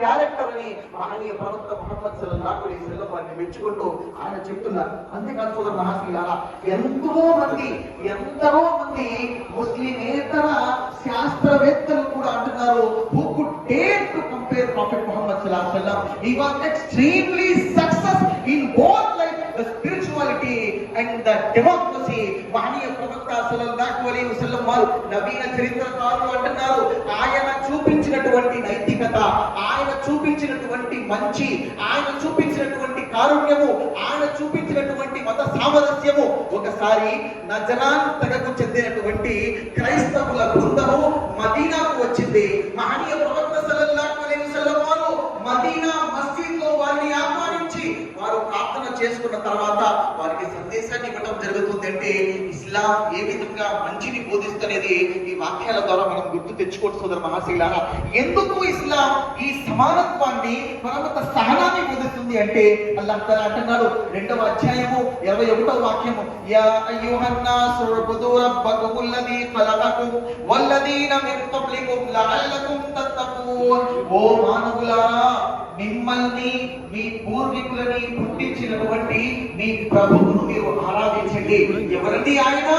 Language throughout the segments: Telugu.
క్యారెక్టర్ అని మహనీయ ప్రవక్త మహమ్మద్ సల్లాహు అలైహి వసల్లం వారిని మెచ్చుకుంటూ ఆయన చెప్తున్నారు. అంతేకాదు సోదర మహాశీలారా ఎంతో మంది ఎందరో మంది ముస్లిమేతర శాస్త్రవేత్తలు కూడా అంటున్నారు. Who could dare to compare prophet Muhammad సల్లల్లాహు అలైహి వసల్లం. He was extremely success in both life the spirituality and the democracy మహనీయ ప్రవక్త సల్లాహు అలైహి వసల్లం వారు నవీన చరిత్రకారులు అంటున్నారు. ఆయన చూపించినటువంటి నైతికత ఆయన చూపించినటువంటి మంచి ఆయన చూపించినటువంటి కారుణ్యము ఆయన చూపించినటువంటి మత సామరస్యము ఒకసారి నజరాన్ తెగకు చెందినటువంటి క్రైస్తవుల బృందము మదీనాకు వచ్చింది. మహనీయ ప్రవక్త సల్లల్లాహు అలైహి వసల్లం వారు మదీనా మస్జిద్లో వారిని ఆహ్వానించి వారు చేసుకున్న తర్వాత వారికి సందేశాన్ని ఇవ్వడం జరుగుతుంది అంటే ఇస్లాం ఏ విధంగా మంచిని బోధిస్తున్నది ఈ వాక్యాల ద్వారా మనం గుర్తు తెచ్చుకోవచ్చు సోదర మహాశీలారా. ఎందుకు ఇస్లాం ఈ సమానత్వాన్ని పరమత సహనాన్ని బోధిస్తుంది అంటే అల్లాహ్ తఆలా అంటున్నాడు రెండవ అధ్యాయము ఇరవై ఒకటవ వాక్యము యా అయ్యుహన్నాసు ఉబుదు రబ్బకుమ్ అల్లదీ వల్లదీన మిన్ తత్తకూన్ ఓ మానవులారా మిమ్మల్ని మీ పూర్వీకులని పుట్టించినటువంటి మీ ప్రభువును మీరు ఆరాధించండి. ఎవరండి ఆయన?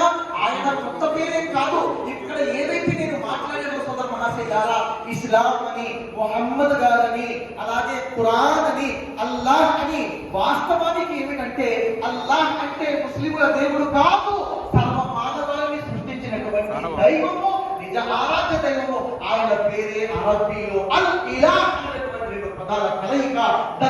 ఆయన కొత్త పేరే కాదు. ఇక్కడ ఏదైతే నేను మాట్లాడానో సోదర మహాశయారా ఇస్లాం అని మొహమ్మద్ గారని అలాగే ఖురాన్ అని అల్లాహ్ అని వాస్తవానికి ఏమిటంటే అల్లాహ్ అంటే ముస్లిముల దేవుడు కాదు. సర్వ మానవాళిని సృష్టించినటువంటి దైవము నిజ ఆరాధ్య దైవము. ఆయన పేరే అరబ్బీలో అల్ ఇలాహ్. రెండు పదాల కలయిక ద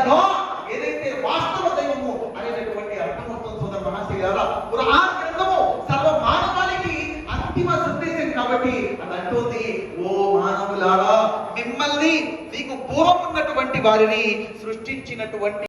ఏదైతే వాస్తవ దైవము అనేటటువంటి అర్థం వస్తుంది సోదర మహాశయారా ఖురాన్ గ్రంథము సర్వ మానవాళికి అంతిమ సందేశం కాబట్టి అది అంటుంది ఓ మానవులారా మిమ్మల్ని మీకు పూర్వం ఉన్నటువంటి వారిని సృష్టించినటువంటి